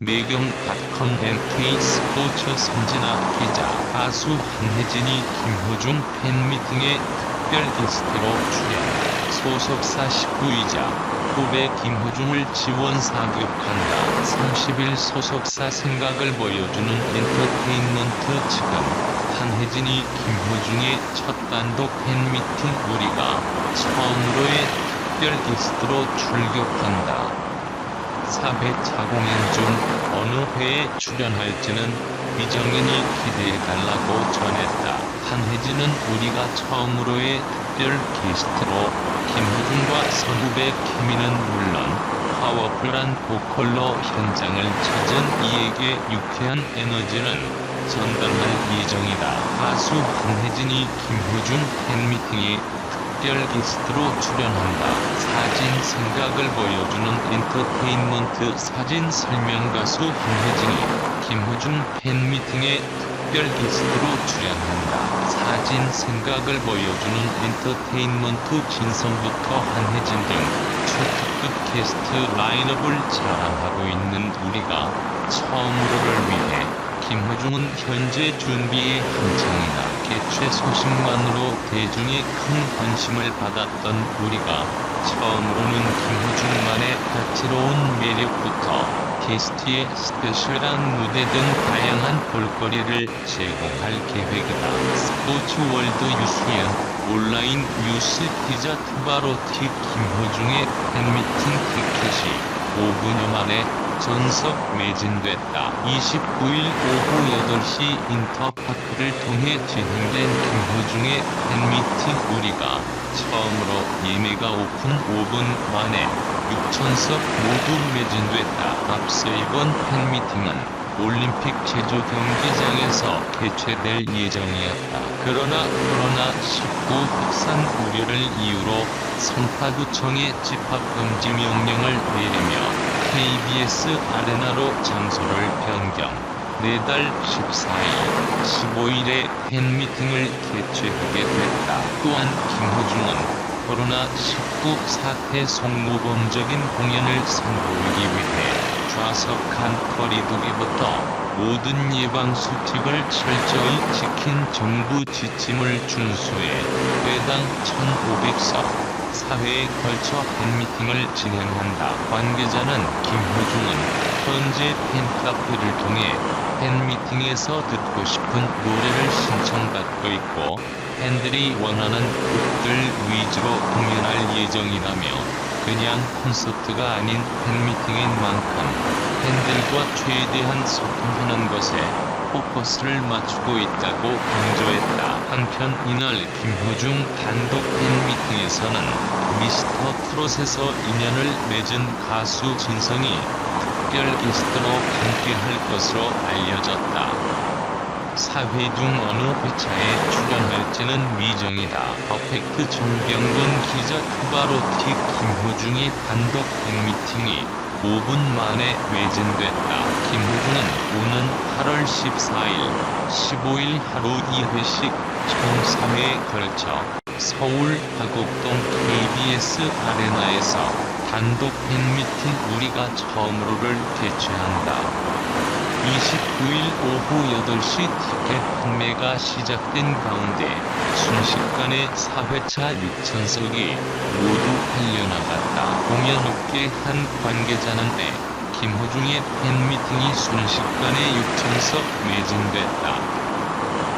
매경닷컴 NK 스포츠 선진아 기자 가수 한혜진이 김호중 팬미팅에 특별 게스트로 출연. 소속사 19이자 후배 김호중을 지원 사격한다. 30일 소속사 생각을 보여주는 엔터테인먼트 측은 한혜진이 김호중의 첫 단독 팬미팅 우리가 처음으로의 특별 게스트로 출격한다 4회차 공연 중 어느 회에 출연할지는 미정연이 기대해달라고 전했다. 한혜진은 우리가 처음으로의 특별 게스트로 김호중과 선후배 케미는 물론 파워풀한 보컬로 현장을 찾은 이에게 유쾌한 에너지는 전달할 예정이다. 가수 한혜진이 김호중 팬미팅에 특별 게스트로 출연한다. 사진 생각을 보여주는 엔터테인먼트 사진 설명 가수 한혜진이 김호중 팬미팅에 특별 게스트로 출연한다. 사진 생각을 보여주는 엔터테인먼트 진성부터 한혜진 등 초특급 게스트 라인업을 자랑하고 있는 우리가 처음으로를 위해 김호중은 현재 준비에 한창이다. 개최 소식만으로 대중의 큰 관심을 받았던 우리가 처음으로는 김호중만의 다채로운 매력부터 게스트의 스페셜한 무대 등 다양한 볼거리를 제공할 계획이다. 스포츠 월드 유수연 온라인 뉴스 기자 투바로티 김호중의 팬미팅 티켓이 5분여 만에 전석 매진됐다. 29일 오후 8시 인터파크를 통해 진행된 김호중의 팬미팅 우리가 처음으로 예매가 오픈 5분 만에 6천석 모두 매진됐다. 앞서 이번 팬미팅은 올림픽 제주 경기장에서 개최될 예정이었다. 그러나 코로나19 확산 우려를 이유로 성파구청에 집합금지 명령을 내리며 KBS 아레나로 장소를 변경. 내달 14일, 15일에 팬미팅을 개최하게 됐다. 또한 김호중은 코로나19 사태 속모범적인 공연을 선보이기 위해 좌석한 거리두기부터 모든 예방 수칙을 철저히 지킨 정부 지침을 준수해 회당 1,500석 4회에 걸쳐 팬미팅을 진행한다. 관계자는 김호중은 현재 팬카페를 통해 팬미팅에서 듣고 싶은 노래를 신청받고 있고 팬들이 원하는 곡들 위주로 공연할 예정이라며 그냥 콘서트가 아닌 팬미팅인 만큼 팬들과 최대한 소통하는 것에 포커스를 맞추고 있다고 강조했다. 한편 이날 김호중 단독 팬미팅에서는 미스터 트롯에서 인연을 맺은 가수 진성이 특별 게스트로 함께할 것으로 알려졌다. 4회 중 어느 회차에 출연할지는 미정이다. 퍼펙트 정병근 기자 투바로티 김호중의 단독 팬미팅이 5분 만에 매진됐다. 김호중은 오는 8월 14일, 15일 하루 2회씩 총 3회에 걸쳐 서울 화곡동 KBS 아레나에서 단독 팬미팅 우리가 처음으로를 개최한다. 29일 오후 8시 티켓 판매가 시작된 가운데 순식간에 4회차 6천석이 모두 팔려나갔다. 공연업계 한 관계자는 내 김호중의 팬미팅이 순식간에 6천석 매진됐다.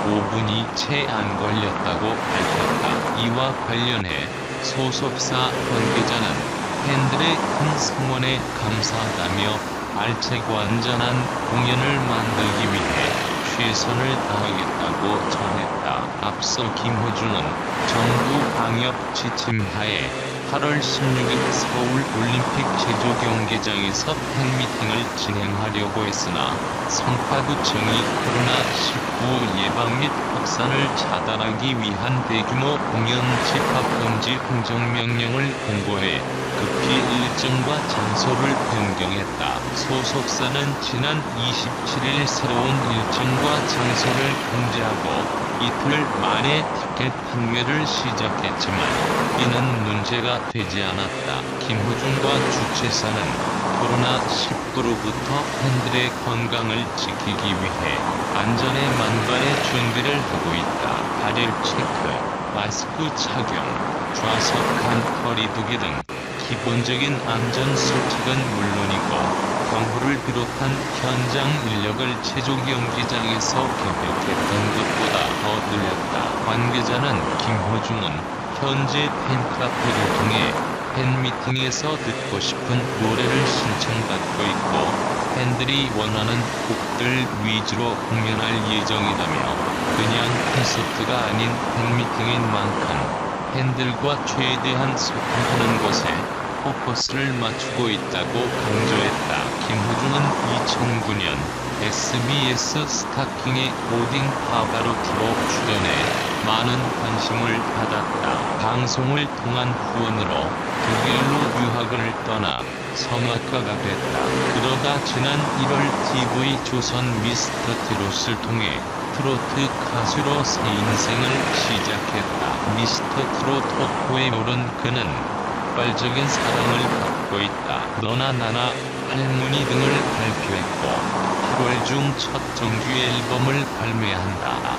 5분이 채 안 걸렸다고 밝혔다. 이와 관련해 소속사 관계자는 팬들의 큰 성원에 감사하다며 알차고 안전한 공연을 만들기 위해 최선을 다하겠다고 전했다. 앞서 김호중은 정부 방역 지침 하에 8월 16일 서울 올림픽 제주 경기장에서 팬미팅을 진행하려고 했으나 성파구청이 코로나19 예방 및 확산을 차단하기 위한 대규모 공연 집합금지 행정명령을 공고해 급히 일정과 장소를 변경했다. 소속사는 지난 27일 새로운 일정과 장소를 공지하고 이틀 만에 티켓 판매를 시작했지만 이는 문제가 되지 않았다. 김호중과 주최사는 코로나19로부터 팬들의 건강을 지키기 위해 안전에 만반의 준비를 하고 있다. 발열 체크, 마스크 착용, 좌석 간 거리 두기 등 기본적인 안전 수칙은 물론이고 경호를 비롯한 현장 인력을 최종 경기장에서 계획했던 것보다 더 늘렸다. 관계자는 김호중은 현재 팬카페를 통해 팬미팅에서 듣고 싶은 노래를 신청받고 있고 팬들이 원하는 곡들 위주로 공연할 예정이라며 그냥 콘서트가 아닌 팬미팅인 만큼 팬들과 최대한 소통하는 것에 포커스를 맞추고 있다고 강조했다. 김호중은 2009년 SBS 스타킹의 오딩 파바로티로 출연해 많은 관심을 받았다. 방송을 통한 후원으로 독일로 유학을 떠나 성악가가 됐다. 그러다 지난 1월 TV 조선 미스터 트롯을 통해 트로트 가수로 새 인생을 시작했다. 미스터 트롯 토크에 오른 그는 폭발적인 사랑을 받고 있다. 너나 나나 할머니 등을 발표했고 8월 중 첫 정규 앨범을 발매한다.